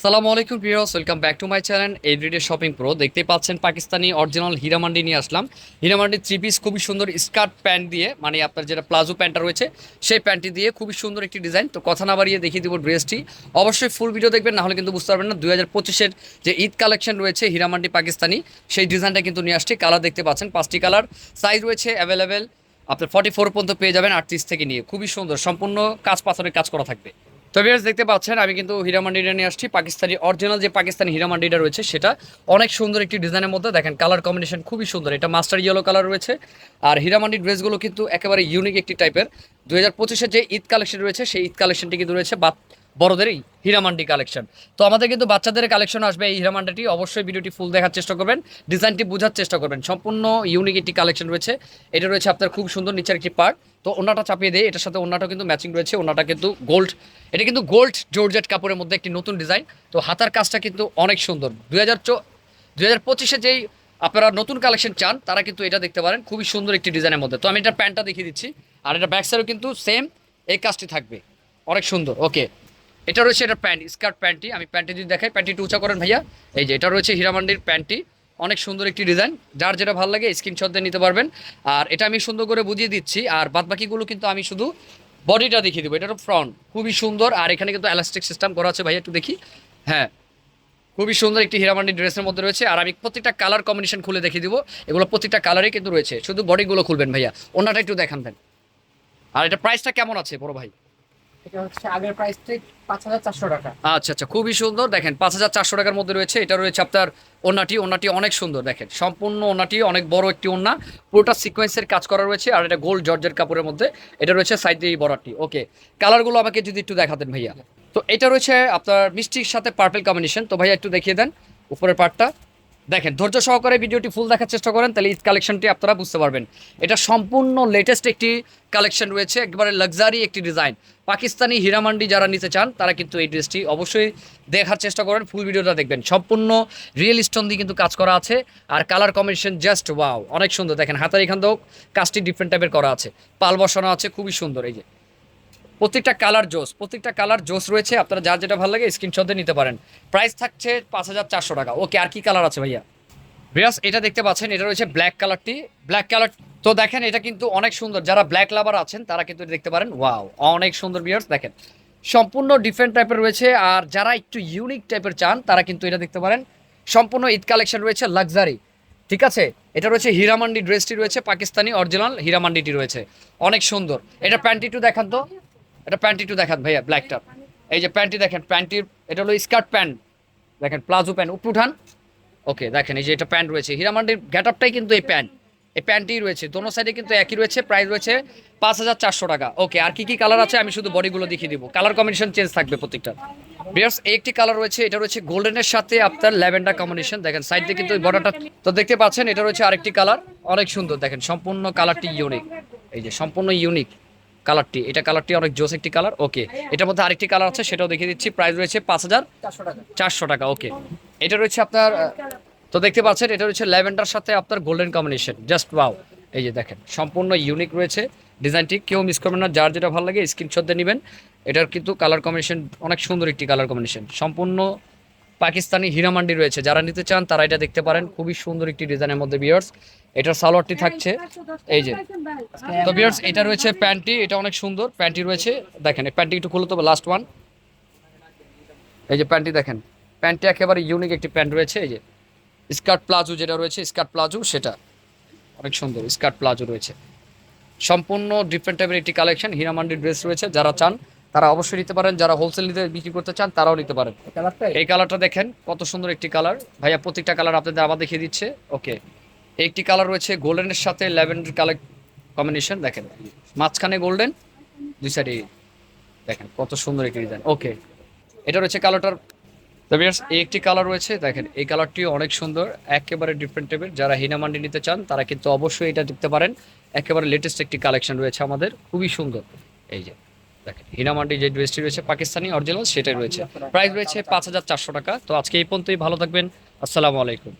আসসালামু আলাইকুম viewers welcome back to my channel everyday shopping pro দেখতে পাচ্ছেন পাকিস্তানি অরিজিনাল হীরামান্ডি নিয়ে আসলাম। হীরামান্ডি থ্রি পিস খুবই সুন্দর স্কার্ট প্যান্ট দিয়ে মানে আপনার যেটা প্লাজো প্যান্টটা রয়েছে, সেই প্যান্টটি দিয়ে খুবই সুন্দর একটি ডিজাইন তো কথা না বাড়িয়ে দেখিয়ে দেবো ড্রেসটি। অবশ্যই ফুল ভিডিও দেখবেন নাহলে কিন্তু বুঝতে পারবেন না, দুই হাজার পঁচিশের যে ঈদ কালেকশন রয়েছে হীরামান্ডি পাকিস্তানি, সেই ডিজাইনটা কিন্তু নিয়ে আসছি। কালার দেখতে পাচ্ছেন, পাঁচটি কালার সাইজ রয়েছে অ্যাভেলেবেল আপনার ফর্টি ফোর পর্যন্ত পেয়ে যাবেন আটত্রিশ থেকে নিয়ে। খুবই সুন্দর, সম্পূর্ণ কাজ পাথরের কাজ করা থাকবে। তো ভিউয়ার্স দেখতে পাচ্ছেন, আমি কিন্তু হীরা মান্ডিটা নিয়ে আসছি। পাকিস্তানি অরিজিনাল যে পাকিস্তানি হীরা মান্ডিটা রয়েছে, সেটা অনেক সুন্দর একটি ডিজাইনের মধ্যে। দেখেন কালার কম্বিনেশন খুবই সুন্দর। এটা মাস্টার ইয়েলো কালার রয়েছে। আর হীরা হীরামান্ডি ড্রেসগুলো কিন্তু একেবারে ইউনিক একটি টাইপের দু হাজার পঁচিশের যে ঈদ কালেকশন রয়েছে, সেই ঈদ কালেকশনটি কিন্তু রয়েছে। বা বড়দেরই হীরামান্ডি কালেকশন। তো আমাদের কিন্তু বাচ্চাদের কালেকশন আসবে এই হীরামান্ডিটি। অবশ্যই ভিডিওটি ফুল দেখার চেষ্টা করবেন, ডিজাইনটি বোঝার চেষ্টা করবেন। সম্পূর্ণ ইউনিক একটি কালেকশন রয়েছে। এটা রয়েছে আপনার খুব সুন্দর নিচের একটি পার্ট। তো ওনাটা চাপিয়ে দেয় এটার সাথে ওনাটাও কিন্তু ম্যাচিং রয়েছে। ওনাটা কিন্তু গোল্ড এটা কিন্তু গোল্ড জর্জেট কাপড়ের মধ্যে একটি নতুন ডিজাইন তো হাতার কাজটা কিন্তু অনেক সুন্দর। দুই হাজার চো দুই পঁচিশে যেই আপনারা নতুন কালেকশন চান, তারা কিন্তু এটা দেখতে পারেন। খুবই সুন্দর একটি ডিজাইনের মধ্যে। তো আমি এটা প্যান্টটা দেখিয়ে দিচ্ছি। আর এটা ব্যাক সাইডও কিন্তু সেম এই কাজটি থাকবে। অনেক সুন্দর। ওকে এটা রয়েছে এটা প্যান্ট, স্কার্ট প্যান্টটি। আমি প্যান্টটি যদি দেখাই, প্যান্টটি উঁচা করেন ভাইয়া। এই যে, এটা রয়েছে হীরামান্ডির প্যান্টটি। অনেক সুন্দর একটি ডিজাইন। যার যেটা ভালো লাগে স্ক্রিনশট দিয়ে নিতে পারবেন। আর এটা আমি সুন্দর করে বুঝিয়ে দিচ্ছি। আর বাদবাকিগুলো কিন্তু আমি শুধু বডিটা দেখিয়ে দেবো। এটারও ফ্রন্ট খুবই সুন্দর। আর এখানে কিন্তু এলাস্টিক সিস্টেম করা আছে ভাইয়া, একটু দেখি। হ্যাঁ। খুবই সুন্দর একটি হীরামান্ডি ড্রেসের মধ্যে রয়েছে। আর আমি প্রত্যেকটা কালার কম্বিনেশন খুলে দেখিয়ে দিব। এগুলো প্রত্যেকটা কালারই কিন্তু রয়েছে। শুধু বডিগুলো খুলবেন ভাইয়া। ওনাটা একটু দেখান দেন। আর এটা প্রাইসটা কেমন আছে বড় ভাই? এটা হচ্ছে আগের পাঁচ হাজার চারশো টাকা। আচ্ছা আচ্ছা খুবই সুন্দর। দেখেন, পাঁচ হাজার চারশো টাকার মধ্যে রয়েছে। এটা রয়েছে আপনার অনেক সুন্দর, দেখেন। সম্পূর্ণ অনেক বড় একটি পুরোটা সিকোয়েন্সের কাজ করা রয়েছে। আর এটা গোল্ড জর্জের কাপড়ের মধ্যে। এটা রয়েছে সাইড ওকে কালারগুলো আমাকে যদি একটু দেখাতেন ভাইয়া। তো এটা রয়েছে আপনার মিষ্টির সাথে পার্পেল কম্বিনেশন তো ভাইয়া একটু দেখিয়ে দেন উপরের পার্টটা দেখেন, ধৈর্য সহকারে ভিডিওটি ফুল দেখার চেষ্টা করেন, তাহলে ঈদ কালেকশনটি আপনারা বুঝতে পারবেন। এটা সম্পূর্ণ লেটেস্ট একটি কালেকশন রয়েছে, একবারে লাক্সারি একটি ডিজাইন পাকিস্তানি হীরামান্ডি যারা নিতে চান, তারা কিন্তু এই ড্রেসটি অবশ্যই দেখার চেষ্টা করেন ফুল ভিডিওটা দেখবেন। সম্পূর্ণ রিয়েল স্টোন দিয়ে কিন্তু কাজ করা আছে, আর কালার কম্বিনেশন জাস্ট ওয়াও অনেক সুন্দর। দেখেন, হাতার এখান কাজটি ডিফারেন্ট টাইপের করা আছে। পাল বসানো আছে, খুবই সুন্দর, এই যে। প্রত্যেকটা কালার জোস, প্রত্যেকটা কালার জোস রয়েছে, আপনারা যার যেটা ভালো লাগে স্ক্রিনশট নিতে পারেন। প্রাইস থাকছে পাঁচ হাজার চারশো টাকা। ওকে আর কি কালার আছে ভাইয়া? বিরাস এটা দেখতে পাচ্ছেন, এটা রয়েছে ব্ল্যাক কালারটি ব্ল্যাক কালার তো দেখেন, এটা কিন্তু অনেক সুন্দর। যারা ব্ল্যাক লাভার আছেন, তারা কিন্তু দেখতে পারেন। ওয়াও অনেক সুন্দর বিয়ার্স দেখেন। সম্পূর্ণ ডিফারেন্ট টাইপের রয়েছে, আর যারা একটু ইউনিক টাইপের চান, তারা কিন্তু এটা দেখতে পারেন। সম্পূর্ণ ঈদ কালেকশন রয়েছে লাক্সারি ঠিক আছে? এটা রয়েছে হীরামান্ডি ড্রেসটি রয়েছে, পাকিস্তানি অরিজিনাল হীরামান্ডিটি রয়েছে। অনেক সুন্দর। এটা প্যান্টি একটু দেখান তো। এটা প্যান্টি একটু দেখান ভাইয়া ব্ল্যাকটা এই যে প্যান্টটি দেখেন, প্যান্টির, এটা হলো স্কার্ট প্যান্ট। দেখেন, প্লাজো প্যান্ট, উপর উঠান। ওকে, দেখেন, এই যে এটা প্যান্ট রয়েছে। হীরামান্ডির গেট আপটাই কিন্তু এই প্যান্ট। এই প্যান্টই রয়েছে। দোনো সাইডে কিন্তু একই রয়েছে, প্রাইস রয়েছে পাঁচ হাজার চারশো টাকা। ওকে, আর কি কি কালার আছে আমি শুধু বডিগুলো দেখিয়ে দিব। কালার কম্বিনেশন চেঞ্জ থাকবে প্রত্যেকটা বিয়ার্স একটি কালার রয়েছে, এটা রয়েছে গোল্ডেনের সাথে আপনার ল্যাভেন্ডার কম্বিনেশন দেখেন সাইড কিন্তু বর্ডারটা তো দেখতে পাচ্ছেন, এটা রয়েছে আরেকটি কালার অনেক সুন্দর, দেখেন, সম্পূর্ণ কালারটি ইউনিক এই যে সম্পূর্ণ ইউনিক কালারটি, এটা কালারটি অনেক জোস একটি কালার, ওকে। এটার মধ্যে আরেকটি কালার আছে, সেটাও দেখিয়ে দিচ্ছি, প্রাইস রয়েছে পাঁচ হাজার চারশো টাকা, ওকে। এটা রয়েছে আপনার, তো দেখতে পাচ্ছেন, এটা রয়েছে ল্যাভেন্ডার সাথে আপনার গোল্ডেন কম্বিনেশন, জাস্ট ওয়াও। এই যে দেখেন, সম্পূর্ণ ইউনিক রয়েছে, ডিজাইনটি কেউ মিস করবেন না, যার যেটা ভালো লাগে স্ক্রিনশট দিয়ে নেবেন। এটার কিন্তু কালার কম্বিনেশন, অনেক সুন্দর একটি কালার কম্বিনেশন, সম্পূর্ণ পাকিস্তানি হীরামান্ডি রয়েছে। যারা নিতে চান, তারা এটা দেখতে পারেন। খুবই সুন্দর একটি ডিজাইনের মধ্যে বিয়ার্স এটার সালোয়ারটি থাকছে। এই যে। তো বিয়ার্স এটা রয়েছে প্যান্টটি এটা অনেক সুন্দর। প্যান্টটি রয়েছে। দেখেন, এই প্যান্টটি একটু খুলে তো লাস্ট ওয়ান এই যে প্যান্টটি দেখেন। প্যান্টটি একেবারে ইউনিক একটি প্যান্ট রয়েছে। এই যে, স্কার্ট প্লাজো যেটা রয়েছে, স্কার্ট প্লাজো, সেটা। অনেক সুন্দর, স্কার্ট প্লাজো রয়েছে। সম্পূর্ণ ডিফারেন্ট টাইপের একটি কালেকশন হীরামান্ডি ড্রেস রয়েছে। যারা চান তারা অবশ্যই নিতে পারেন। যারা হোলসেল নিতে বিক্রি করতে চান তারাও নিতে পারেন। এই কালারটা? দেখেন কত সুন্দর একটি কালার। ভাইয়া প্রত্যেকটা কালার আপনাদের আবার দেখিয়ে দিচ্ছে। ওকে। একটি কালার রয়েছে গোল্ডেনের সাথে ল্যাভেন্ডার কালার কম্বিনেশন দেখেন। মাঝখানে গোল্ডেন দুই সাইডে দেখেন কত সুন্দর একটি ডিজাইন ওকে। এটা রয়েছে কালারটার এই একটি কালার রয়েছে দেখেন এই কালারটিও অনেক সুন্দর একেবারে ডিফারেন্ট টাইপের যারা হিনামান্ডি নিতে চান তারা কিন্তু অবশ্যই এটা দেখতে পারেন। একেবারে লেটেস্ট একটি কালেকশন রয়েছে আমাদের খুবই সুন্দর। এই যে দেখেন হিনামান্ডি যে ড্রেসটি রয়েছে, পাকিস্তানি অরিজিনাল সেটাই রয়েছে। প্রাইস রয়েছে পাঁচ হাজার চারশো টাকা। তো আজকে এই পর্যন্তই, ভালো থাকবেন। আসসালামু আলাইকুম।